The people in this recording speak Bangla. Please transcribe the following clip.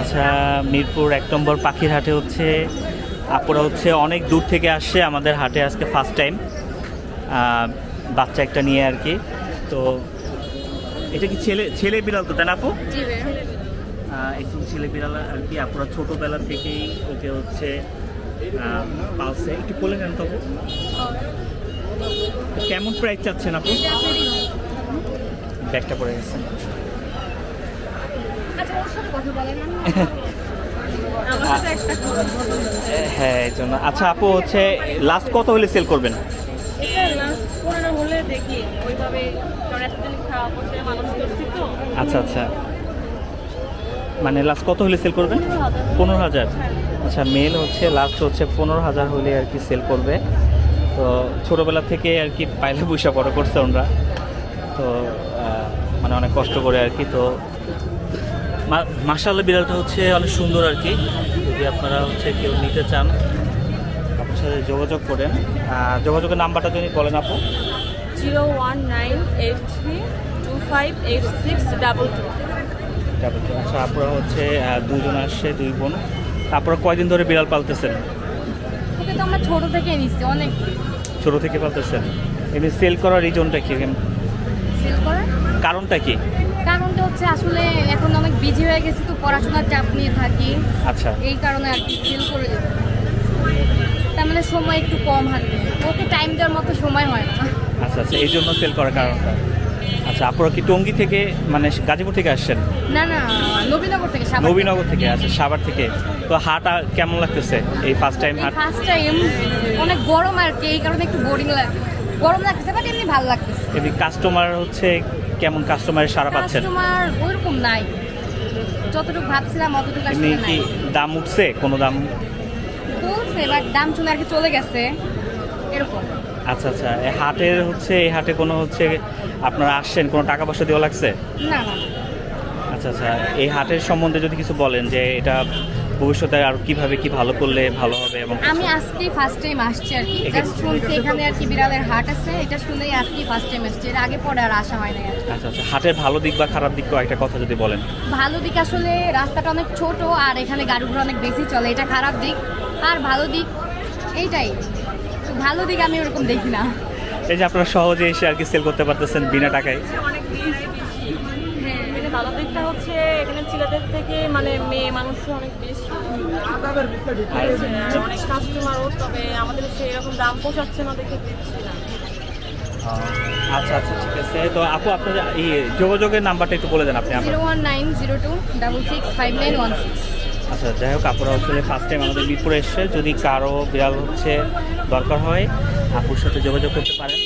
আচ্ছা মিরপুর এক নম্বর পাখির হাটে হচ্ছে আপুরা হচ্ছে অনেক দূর থেকে আসছে আমাদের হাটে আজকে ফার্স্ট টাইম বাচ্চা একটা নিয়ে আর কি। তো এটা কি ছেলে ছেলে বিড়াল তো তাই না আপু? একদম ছেলে বিড়াল আর কি আপুরা ছোটোবেলা থেকেই ওকে হচ্ছে পালছে। একটু বলে নেন তবু কেমন প্রাইস চাচ্ছেন আপু? ব্যাগটা পড়ে গেছে আচ্ছা ওর সাথে কথা বলেন না আমার সাথে একটা হ্যাঁ এই জন্য। আচ্ছা আপু হচ্ছে লাস্ট কত হলে সেল করবেন? আচ্ছা আচ্ছা। মানে লাস্ট কত হলে সেল করবেন? পনেরো হাজার। আচ্ছা মেল হচ্ছে লাস্ট হচ্ছে পনেরো হাজার হলে আর কি সেল করবে। তো ছোটোবেলা থেকে আর কি পাইলে পয়সা বড় করছে ওনরা তো মানে অনেক কষ্ট করে আর কি তো মাসাল্লাহ বিড়ালটা হচ্ছে অনেক সুন্দর আর কি যদি আপনারা হচ্ছে কেউ নিতে চান আপনার সাথে যোগাযোগ করেন। যোগাযোগের নাম্বারটা যদি বলেন আপু। Zero one nine eight three two five eight six double two. তো- আচ্ছা আপনারা হচ্ছে দুজন আসছে দুই বোন। তারপরে কয়দিন ধরে বিড়াল পালতেছেন? ওকে তো আমরা ছোট থেকে নিচ্ছি অনেক ছোট থেকে পালতেছেন। এমনি সেল করার রিজনটা কি? সেল করে কারণটা কি? কারণটা হচ্ছে আসলে এখন হয়ে গেছি তো পড়াশোনার চাপ নিয়ে থাকি। আচ্ছা। এই কারণে আর কি সেল করে তার মানে সময় একটু কম হাতে। ওকে টাইম দেওয়ার মতো সময় হয় না। আচ্ছা আচ্ছা এই জন্য সেল করার কারণটা। আচ্ছা আপনারা কি টঙ্গি থেকে মানে গাজীপুর থেকে আসছেন? না না নবীনগর থেকে সাভার নবীনগর থেকে আচ্ছা সাভার থেকে। তো হাট কেমন লাগতেছে এই ফার্স্ট টাইম হাট ফার্স্ট টাইম অনেক গরম আর কি এই কারণে একটু বোরিং লাগে গরম লাগতেছে বাট এমনি ভালো লাগতেছে। এমনি কাস্টমার হচ্ছে কেমন? কাস্টমারের সারা পাচ্ছেন? কাস্টমার ওইরকম নাই। যতটুকু ভাবছিলাম অতটুকু আসলে নাই। দাম উঠছে? কোনো দাম? বলছে বাট দাম চলে আর কি চলে গেছে। এরকম। আচ্ছা আচ্ছা। এই হাটের হচ্ছে এই হাটে কোনো হচ্ছে আপনারা আসছেন? কোনো টাকা পয়সা দেওয়া লাগছে? না না। আচ্ছা আচ্ছা। এই হাটের সম্বন্ধে যদি কিছু বলেন যে এটা ভবিষ্যতে আর কীভাবে কি ভালো করলে ভালো হবে এবং আমি আজকেই ফার্স্ট টাইম আসছি আর কি। জাস্ট শুনছি এখানে আর কি বিড়ালের হাট আছে এটা শুনেই আজকে ফার্স্ট টাইম আসছি। এর আগে পরে আর আসা হয় না আচ্ছা আচ্ছা। হাটের ভালো দিক বা খারাপ দিক একটা কথা যদি বলেন। ভালো দিক আসলে রাস্তাটা অনেক ছোট আর এখানে গাড়ি ঘোড়া অনেক বেশি চলে এটা খারাপ দিক। আর ভালো দিক এইটাই। ভালো দিক আমি ওরকম দেখি না। এই যে আপনারা সহজে এসে আর কি সেল করতে পারতেছেন বিনা টাকায় অনেক ভিড়ই বেশি এখানে ভালো দিকটা হচ্ছে এখানে ছেলেদের থেকে মানে মেয়ে মানুষ অনেক বেশি। অনেক কাস্টমারও তবে আমাদের সেই রকম দাম পোষাচ্ছে না দেখে দিচ্ছি না। আচ্ছা আচ্ছা ঠিক আছে। তো আপু আপনার এই যোগাযোগের নাম্বারটা একটু বলে দেন আপনি zero one nine zero two double six five nine one six. আচ্ছা যাই হোক আপুরা আসলে ফার্স্ট টাইম আমাদের মিরপুরে এসছে। যদি কারও বিড়াল হচ্ছে দরকার হয় আপুর সাথে যোগাযোগ করতে পারেন।